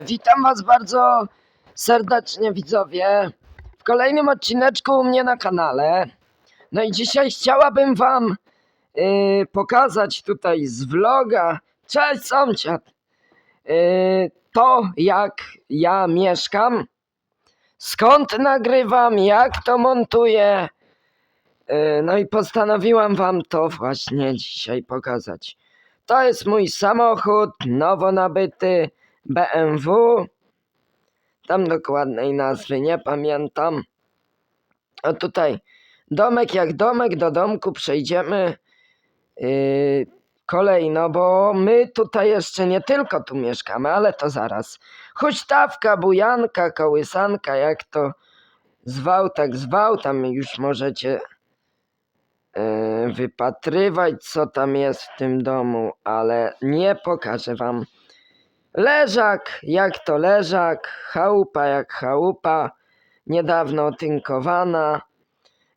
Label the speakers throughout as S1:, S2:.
S1: Witam Was bardzo serdecznie, widzowie, w kolejnym odcineczku u mnie na kanale. No i dzisiaj chciałabym Wam yy, pokazać tutaj z vloga, cześć sąsiad, yy, to jak ja mieszkam, skąd nagrywam, jak to montuję. Yy, no i postanowiłam Wam to właśnie dzisiaj pokazać. To jest mój samochód, nowo nabyty. BMW. Tam dokładnej nazwy nie pamiętam. A tutaj domek jak domek, do domku przejdziemy yy, kolejno, bo my tutaj jeszcze nie tylko tu mieszkamy, ale to zaraz. Huśtawka, bujanka, kołysanka, jak to zwał, tak zwał, tam już możecie yy, wypatrywać, co tam jest w tym domu, ale nie pokażę wam. Leżak, jak to leżak, chałupa jak chałupa, niedawno otynkowana,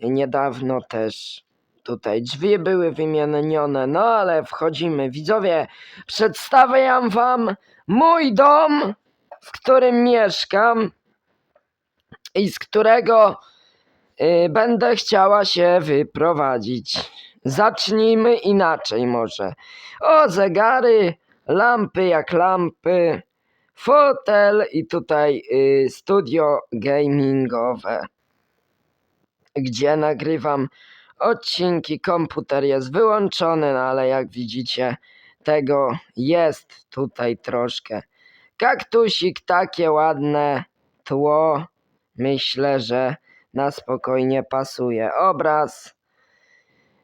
S1: niedawno też tutaj drzwi były wymienione, no ale wchodzimy. Widzowie, przedstawiam wam mój dom, w którym mieszkam i z którego y, będę chciała się wyprowadzić. Zacznijmy inaczej może. O, zegary, lampy jak lampy, fotel i tutaj y, studio gamingowe, gdzie nagrywam odcinki. Komputer jest wyłączony, no ale jak widzicie, tego jest tutaj troszkę. Kaktusik takie ładne, tło. Myślę, że na spokojnie pasuje. Obraz.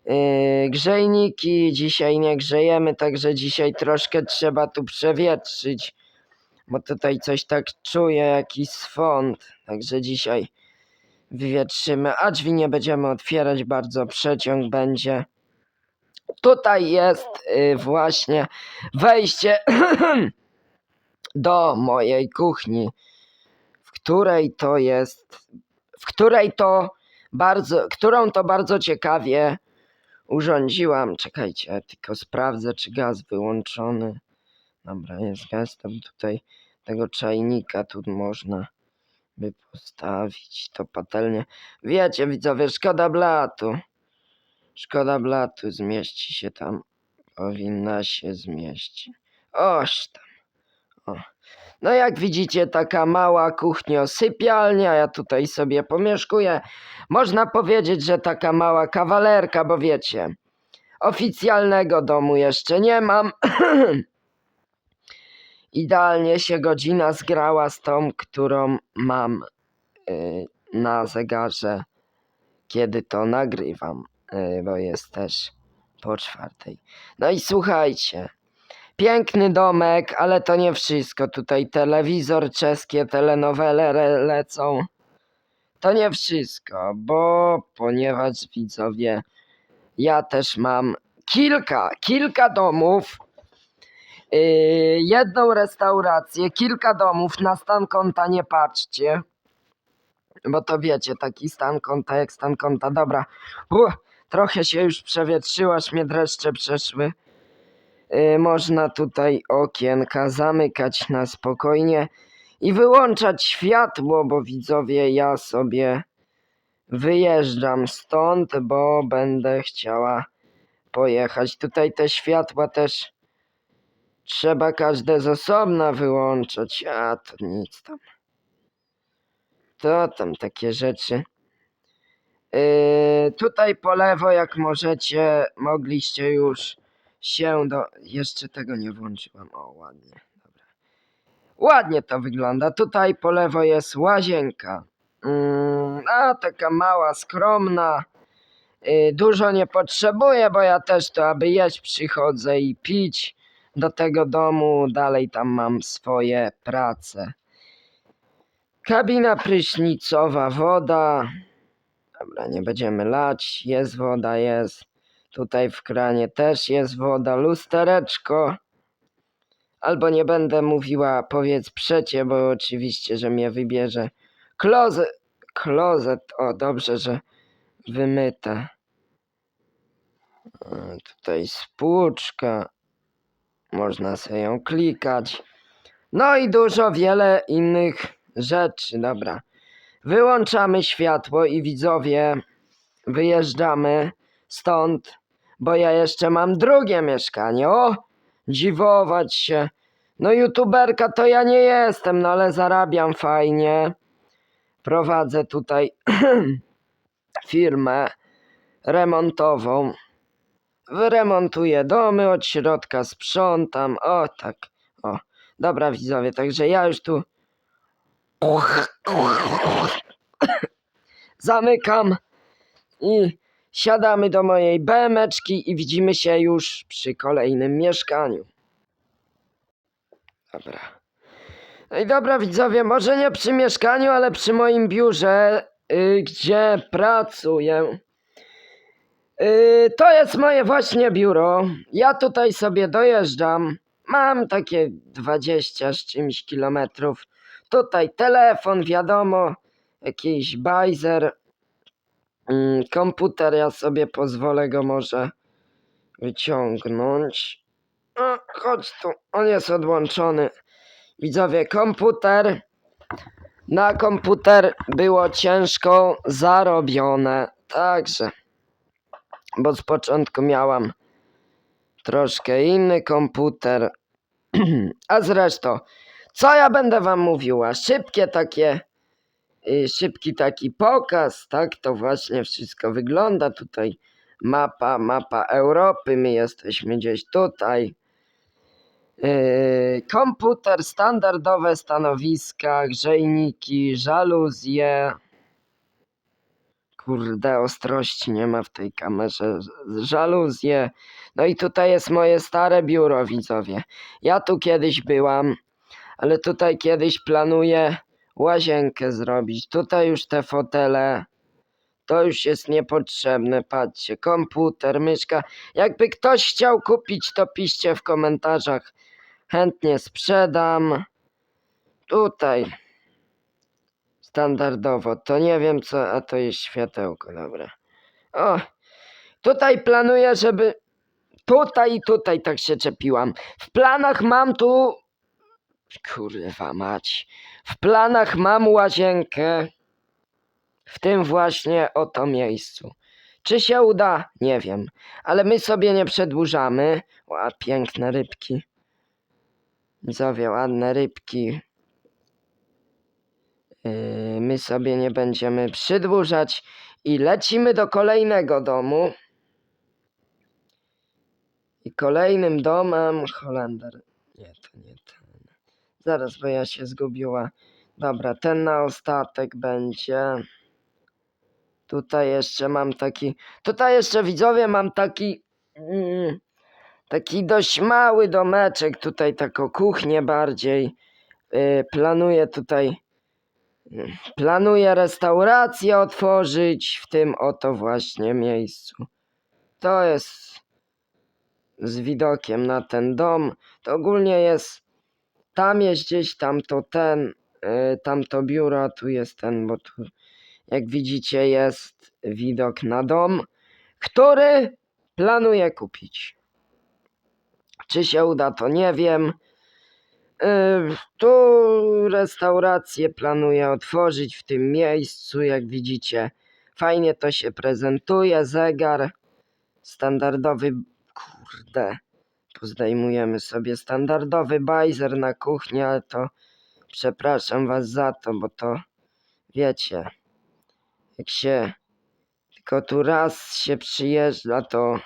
S1: Yy, grzejniki dzisiaj nie grzejemy, także dzisiaj troszkę trzeba tu przewietrzyć, bo tutaj coś tak czuję, jakiś swąd, także dzisiaj wywietrzymy, a drzwi nie będziemy otwierać, bardzo przeciąg będzie. Tutaj jest yy, właśnie wejście do mojej kuchni, w której to jest, w której to bardzo, którą to bardzo ciekawie urządziłam. Czekajcie, tylko sprawdzę, czy gaz wyłączony. Dobra, jest gaz, tam tutaj tego czajnika tu można by postawić to patelnię. Wiecie, widzowie, szkoda blatu. Szkoda blatu, zmieści się tam. Powinna się zmieścić. Oż tam. No jak widzicie, taka mała kuchnio-sypialnia, ja tutaj sobie pomieszkuję. Można powiedzieć, że taka mała kawalerka, bo wiecie, oficjalnego domu jeszcze nie mam. Idealnie się godzina zgrała z tą, którą mam y, na zegarze, kiedy to nagrywam, y, bo jest też po czwartej. No i słuchajcie, piękny domek, ale to nie wszystko. Tutaj telewizor, czeskie telenowele re- lecą. To nie wszystko, bo ponieważ widzowie, ja też mam kilka, kilka domów, yy, jedną restaurację, kilka domów, na stan konta nie patrzcie, bo to wiecie, taki stan konta jak stan konta, dobra, Uff, trochę się już przewietrzyło, aż mnie dreszcze przeszły. Yy, można tutaj okienka zamykać na spokojnie i wyłączać światło, bo widzowie, ja sobie wyjeżdżam stąd, bo będę chciała pojechać. Tutaj te światła też trzeba każde z osobna wyłączać, a to nic tam. To tam takie rzeczy. Yy, tutaj po lewo, jak możecie, mogliście już się do... Jeszcze tego nie włączyłam. O, ładnie. Dobra. Ładnie to wygląda. Tutaj po lewo jest łazienka. Mm, a taka mała, skromna. Yy, dużo nie potrzebuję, bo ja też to, aby jeść, przychodzę i pić do tego domu. Dalej tam mam swoje prace. Kabina prysznicowa, woda. Dobra, nie będziemy lać. Jest woda, jest. Tutaj w kranie też jest woda, lustereczko. Albo nie będę mówiła, powiedz przecie, bo oczywiście, że mnie wybierze. Klozet, klozet, o dobrze, że wymyte. E, Tutaj spłuczka. Można sobie ją klikać. No i dużo wiele innych rzeczy. Dobra. Wyłączamy światło i widzowie wyjeżdżamy stąd, bo ja jeszcze mam drugie mieszkanie. O! Dziwować się. No youtuberka to ja nie jestem, no ale zarabiam fajnie. Prowadzę tutaj firmę remontową. Wyremontuję domy od środka, sprzątam. O tak. O. Dobra widzowie, także ja już tu zamykam i siadamy do mojej BMeczki i widzimy się już przy kolejnym mieszkaniu. Dobra. No i dobra widzowie, może nie przy mieszkaniu, ale przy moim biurze, y, gdzie pracuję. Y, to jest moje właśnie biuro. Ja tutaj sobie dojeżdżam. Mam takie 20 z czymś kilometrów. Tutaj telefon, wiadomo, jakiś bajzer. Mm, komputer ja sobie pozwolę go może wyciągnąć. O, chodź tu, on jest odłączony. Widzowie, komputer. Na komputer było ciężko zarobione. Także, bo z początku miałam troszkę inny komputer. A zresztą, co ja będę wam mówiła? Szybkie takie, szybki taki pokaz, tak? To właśnie wszystko wygląda tutaj. Mapa, mapa Europy, my jesteśmy gdzieś tutaj. Yy, komputer, standardowe stanowiska, grzejniki, żaluzje. Kurde, ostrości nie ma w tej kamerze. Żaluzje. No i tutaj jest moje stare biuro, widzowie. Ja tu kiedyś byłam, ale tutaj kiedyś planuję łazienkę zrobić. Tutaj już te fotele. To już jest niepotrzebne. Patrzcie, komputer, myszka. Jakby ktoś chciał kupić, to piszcie w komentarzach. Chętnie sprzedam. Tutaj. Standardowo. To nie wiem co, a to jest światełko, dobra. O, tutaj planuję, żeby tutaj i tutaj tak się czepiłam. W planach mam tu. Kurwa mać. W planach mam łazienkę. W tym właśnie oto miejscu. Czy się uda? Nie wiem. Ale my sobie nie przedłużamy. Ła, piękne rybki. Widzowie, ładne rybki. Yy, My sobie nie będziemy przedłużać i lecimy do kolejnego domu. I kolejnym domem Holender. Nie, to nie ten. Zaraz, bo ja się zgubiła. Dobra, ten na ostatek będzie. Tutaj jeszcze mam taki. Tutaj jeszcze widzowie mam taki. Mm, taki dość mały domeczek. Tutaj taką kuchnię bardziej. Yy, planuję tutaj. yy, Planuję restaurację otworzyć w tym oto właśnie miejscu. To jest z widokiem na ten dom. To ogólnie jest. Tam jest gdzieś, tam to ten, yy, tam to biuro, tu jest ten, bo tu jak widzicie jest widok na dom, który planuję kupić. Czy się uda, to nie wiem. Yy, Tu restaurację planuję otworzyć w tym miejscu, jak widzicie. Fajnie to się prezentuje, zegar standardowy, kurde, pozdejmujemy sobie standardowy bajzer na kuchni, ale to przepraszam was za to, bo to wiecie, jak się tylko tu raz się przyjeżdża, to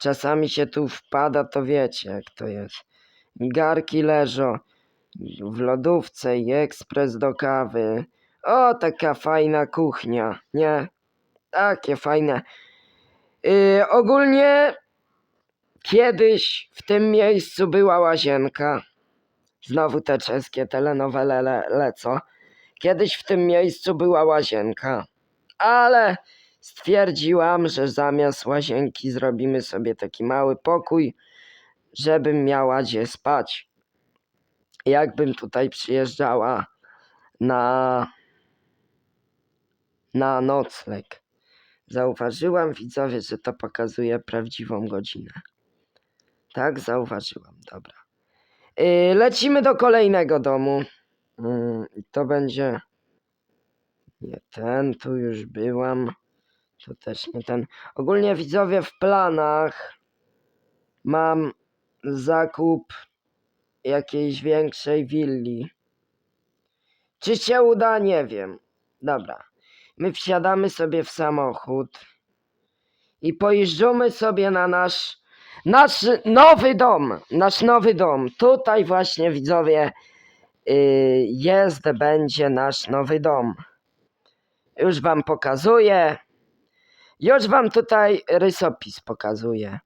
S1: czasami się tu wpada, to wiecie jak to jest. Migarki leżą w lodówce i ekspres do kawy. O, taka fajna kuchnia, nie? Takie fajne. Yy, ogólnie kiedyś w tym miejscu była łazienka. Znowu te czeskie telenowele le. Kiedyś w tym miejscu była łazienka, ale stwierdziłam, że zamiast łazienki zrobimy sobie taki mały pokój, żebym miała gdzie spać. Jakbym tutaj przyjeżdżała na, na nocleg. Zauważyłam, widzowie, że to pokazuje prawdziwą godzinę. Tak, zauważyłam, dobra. Yy, lecimy do kolejnego domu. I to będzie. Nie ten, tu już byłam. To też nie ten. Ogólnie widzowie w planach mam zakup jakiejś większej willi. Czy się uda? Nie wiem. Dobra. My wsiadamy sobie w samochód i pojeżdżamy sobie na nasz nasz nowy dom. Nasz nowy dom. Tutaj właśnie widzowie yy, jest, będzie nasz nowy dom. Już wam pokazuję. Już wam tutaj rysopis pokazuję.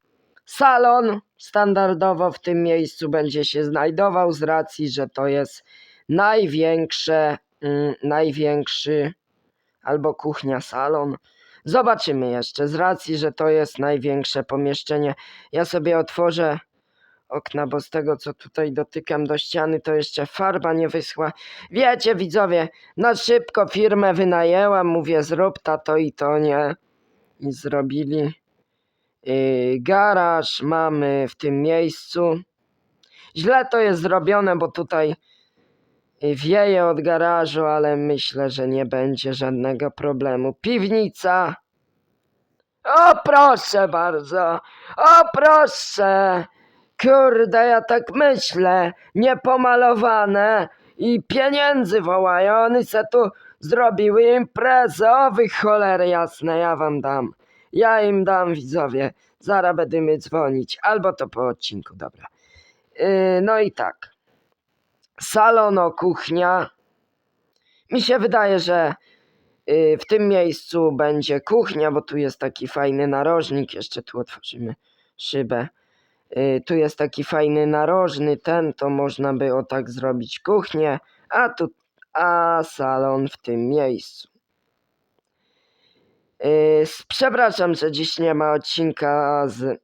S1: Salon standardowo w tym miejscu będzie się znajdował z racji, że to jest największe, mm, największy albo kuchnia, salon. Zobaczymy jeszcze z racji, że to jest największe pomieszczenie. Ja sobie otworzę okna, bo z tego co tutaj dotykam do ściany, to jeszcze farba nie wyschła. Wiecie, widzowie, na szybko firmę wynajęłam, mówię zrób ta to i to nie. I zrobili. Yy, garaż mamy w tym miejscu. Źle to jest zrobione, bo tutaj wieje od garażu, ale myślę, że nie będzie żadnego problemu. Piwnica. O proszę bardzo. O proszę. Kurde, ja tak myślę. Niepomalowane. I pieniędzy wołają. Oni se tu zrobiły imprezę. O wy cholery jasne, ja wam dam. Ja im dam widzowie. Zaraz będziemy dzwonić. Albo to po odcinku, dobra. Yy, no i tak. Salon, o kuchnia. Mi się wydaje, że yy, w tym miejscu będzie kuchnia, bo tu jest taki fajny narożnik. Jeszcze tu otworzymy szybę. Yy, tu jest taki fajny narożny, ten to można by o tak zrobić kuchnię, a tu a salon w tym miejscu. S- przepraszam, że dziś nie ma odcinka z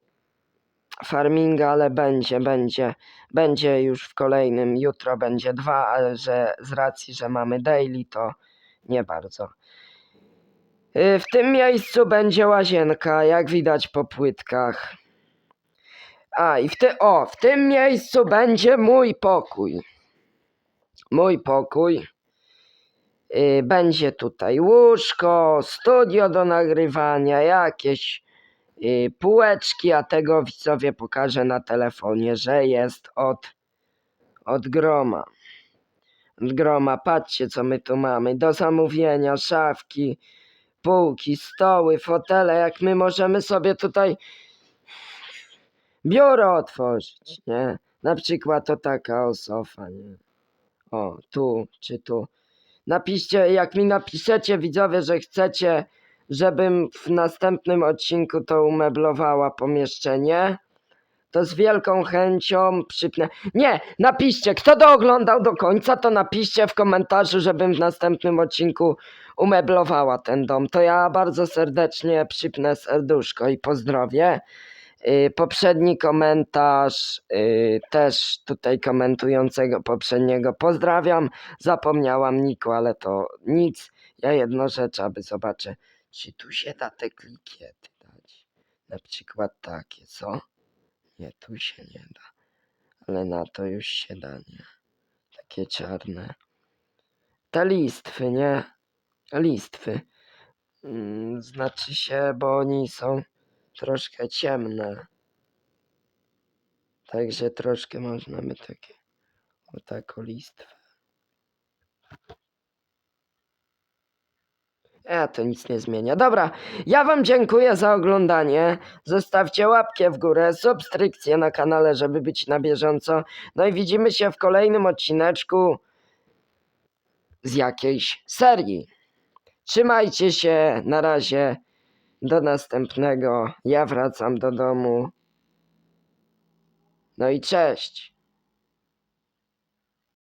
S1: farminga, ale będzie, będzie, będzie już w kolejnym. Jutro będzie dwa, ale że z racji, że mamy daily, to nie bardzo. Yy, w tym miejscu będzie łazienka, jak widać po płytkach. A i w ty, o, w tym miejscu będzie mój pokój. Mój pokój. Y, Będzie tutaj łóżko, studio do nagrywania, jakieś y, półeczki, a tego widzowie pokażę na telefonie, że jest od, od groma. Od groma, patrzcie co my tu mamy. Do zamówienia, szafki, półki, stoły, fotele, jak my możemy sobie tutaj biuro otworzyć, nie? Na przykład to taka o sofa, nie? O, tu czy tu. Napiszcie, jak mi napiszecie widzowie, że chcecie, żebym w następnym odcinku to umeblowała pomieszczenie, to z wielką chęcią przypnę. Nie, napiszcie, kto to oglądał do końca, to napiszcie w komentarzu, żebym w następnym odcinku umeblowała ten dom. To ja bardzo serdecznie przypnę serduszko i pozdrowię. Yy, poprzedni komentarz yy, też tutaj komentującego poprzedniego pozdrawiam. Zapomniałam Niku, ale to nic. Ja jedno rzecz, aby zobaczę, czy tu się da te klikiety dać. Na przykład takie, co? Nie, tu się nie da. Ale na to już się da, nie? Takie czarne. Te listwy, nie? Listwy. Mm, znaczy się, bo oni są troszkę ciemne. Także troszkę można by takie o taką listwę. A to nic nie zmienia. Dobra, ja wam dziękuję za oglądanie. Zostawcie łapkę w górę, subskrypcję na kanale, żeby być na bieżąco. No i widzimy się w kolejnym odcineczku z jakiejś serii. Trzymajcie się, na razie. Do następnego. Ja wracam do domu. No i cześć.